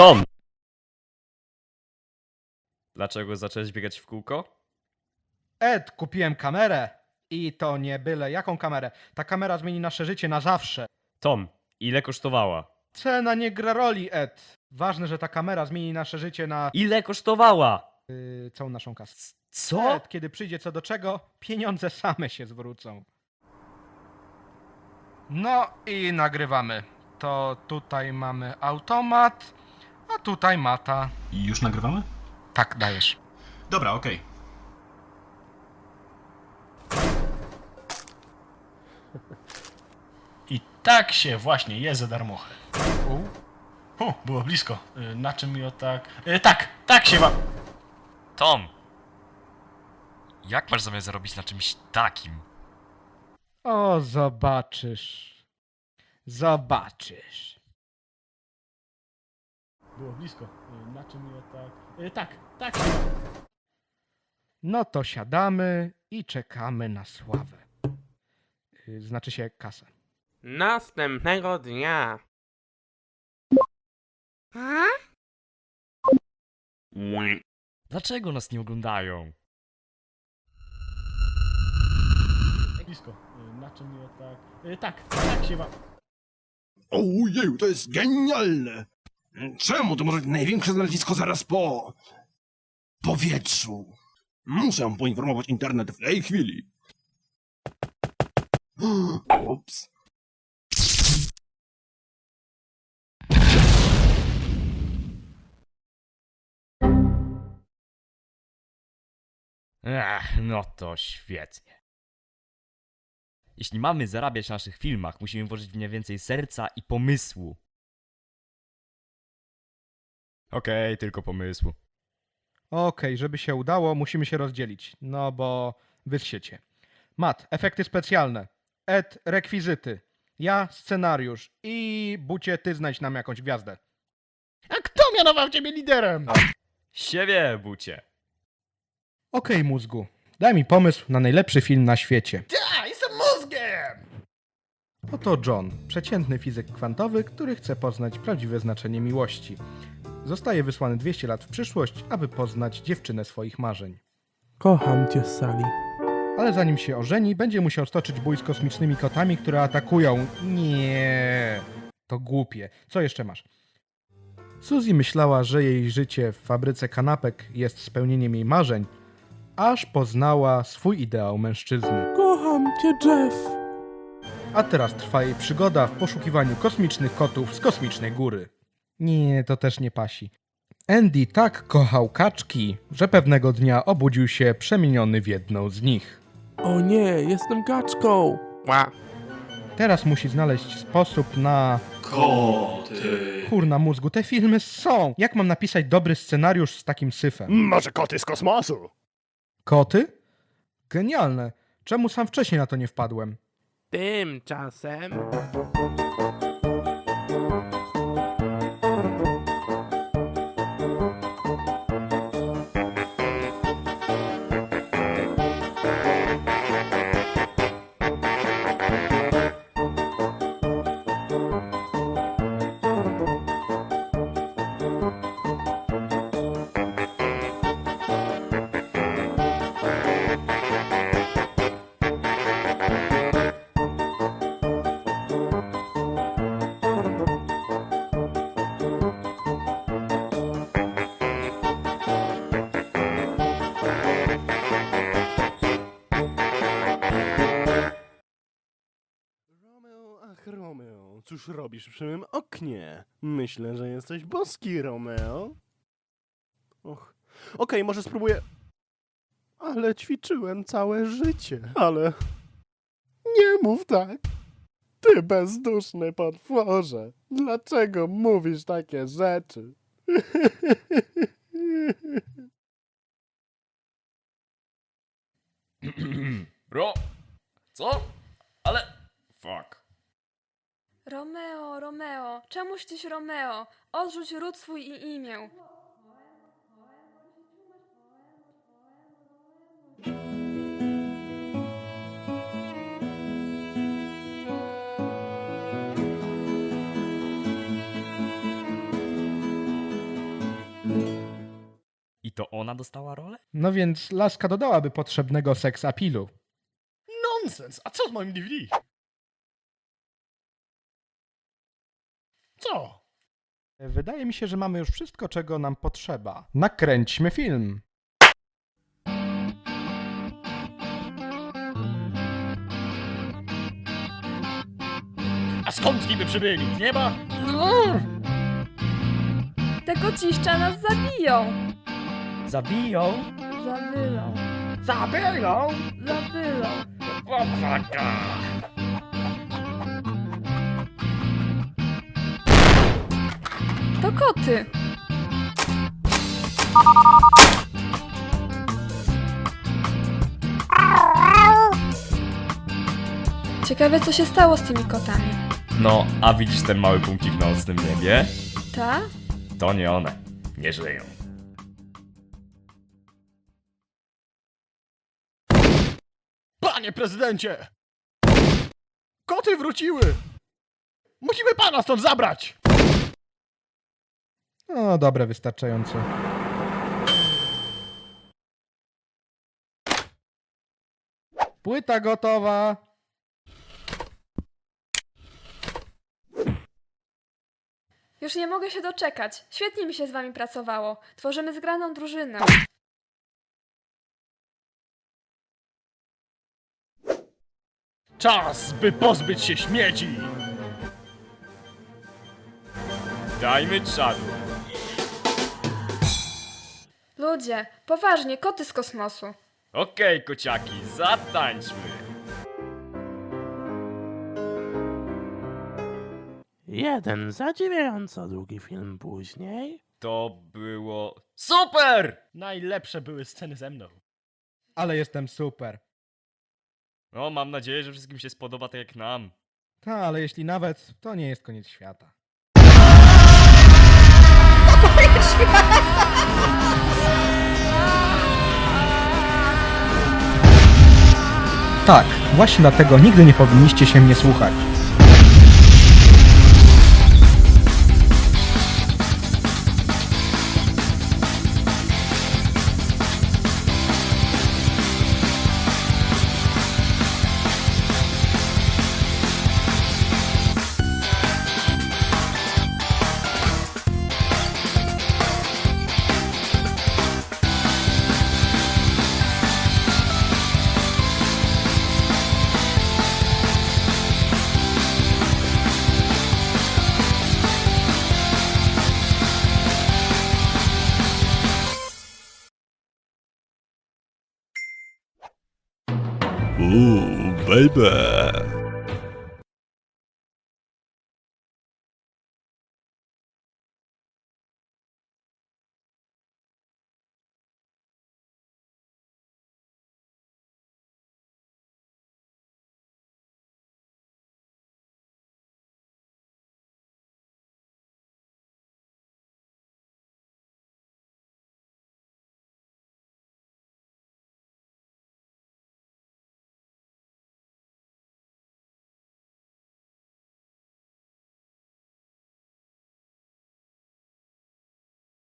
Tom! Dlaczego zacząłeś biegać w kółko? Ed, kupiłem kamerę. I to nie byle jaką kamerę. Ta kamera zmieni nasze życie na zawsze. Tom, ile kosztowała? Cena nie gra roli, Ed. Ważne, że ta kamera zmieni nasze życie na Ile kosztowała? yy, całą naszą kasę. Co? Ed, kiedy przyjdzie co do czego, pieniądze same się zwrócą. No i nagrywamy. To tutaj mamy automat, tutaj mata. I już nagrywamy? Tak, dajesz. Dobra, okej. I tak się właśnie je za darmochę. U. O, było blisko. Y, Na czym mi o tak... Y, Tak, tak się wam... Tom! Jak masz zamiar zarobić na czymś takim? O, zobaczysz. Zobaczysz. Było blisko. Y, Na czym o tak... Y, Tak, tak. No to siadamy i czekamy na sławę. Yy, Znaczy się kasę. Następnego dnia. Dlaczego nas nie oglądają? Blisko. Na czym o tak... Tak, tak się wam... Ojeju, to jest genialne! Czemu to może być największe znalezisko zaraz po... powietrzu? Muszę poinformować internet w tej chwili. Ups. Ech, no to świetnie. Jeśli mamy zarabiać na naszych filmach, musimy włożyć w nie więcej serca i pomysłu. Okej, tylko pomysłu. Okej, żeby się udało, musimy się rozdzielić. No bo wy siecie. Mat, efekty specjalne. Ed, rekwizyty. Ja, scenariusz. I bucie, ty znajdź nam jakąś gwiazdę. A kto mianował ciebie liderem? Siebie, bucie. Okej, mózgu. Daj mi pomysł na najlepszy film na świecie. Ja, jestem mózgiem! Oto John, przeciętny fizyk kwantowy, który chce poznać prawdziwe znaczenie miłości. Zostaje wysłany 200 lat w przyszłość, aby poznać dziewczynę swoich marzeń. Kocham cię, Sally. Ale zanim się ożeni, będzie musiał stoczyć bój z kosmicznymi kotami, które atakują. Nie, to głupie. Co jeszcze masz? Suzy myślała, że jej życie w fabryce kanapek jest spełnieniem jej marzeń, aż poznała swój ideał mężczyzny. Kocham cię, Jeff. A teraz trwa jej przygoda w poszukiwaniu kosmicznych kotów z kosmicznej góry. Nie, to też nie pasi. Andy tak kochał kaczki, że pewnego dnia obudził się przemieniony w jedną z nich. O nie, jestem kaczką. Ła. Teraz musi znaleźć sposób na. Koty. Kurna mózgu, te filmy są! Jak mam napisać dobry scenariusz z takim syfem? Może koty z kosmosu? Koty? Genialne. Czemu sam wcześniej na to nie wpadłem? Tymczasem. Cóż robisz przy mym oknie? Myślę, że jesteś boski, Romeo. Och, okej, może spróbuję... Ale ćwiczyłem całe życie, ale... Nie mów tak! Ty bezduszny potworze! Dlaczego mówisz takie rzeczy? Ro... Co? Ale... Fuck. Romeo, Romeo, czemuś tyś Romeo? Odrzuć ród swój i imię. I to ona dostała rolę? No więc laska dodałaby potrzebnego seks apilu. Nonsens! A co z moim DVD? Co? Wydaje mi się, że mamy już wszystko, czego nam potrzeba. Nakręćmy film. A skąd niby przybyli? Z nieba? Te kociszcza nas zabiją. Zabiją? Zabylą. Zabiją! Zabylą. To koty. Ciekawe, co się stało z tymi kotami. No, a widzisz ten mały punkcik na nocnym niebie? Ta? To nie one. Nie żyją. Panie prezydencie! Koty wróciły! Musimy pana stąd zabrać! No dobre, wystarczająco. Płyta gotowa. Już nie mogę się doczekać. Świetnie mi się z wami pracowało. Tworzymy zgraną drużynę. Czas, by pozbyć się śmieci! Dajmy czadu. Ludzie, poważnie, koty z kosmosu. Okej, kociaki, zatańczmy. Jeden zadziwiająco długi film później. To było super! Najlepsze były sceny ze mną. Ale jestem super. No, mam nadzieję, że wszystkim się spodoba tak jak nam. Ta, ale jeśli nawet, to nie jest koniec świata. Tak, właśnie dlatego nigdy nie powinniście się mnie słuchać. Ooh, baby.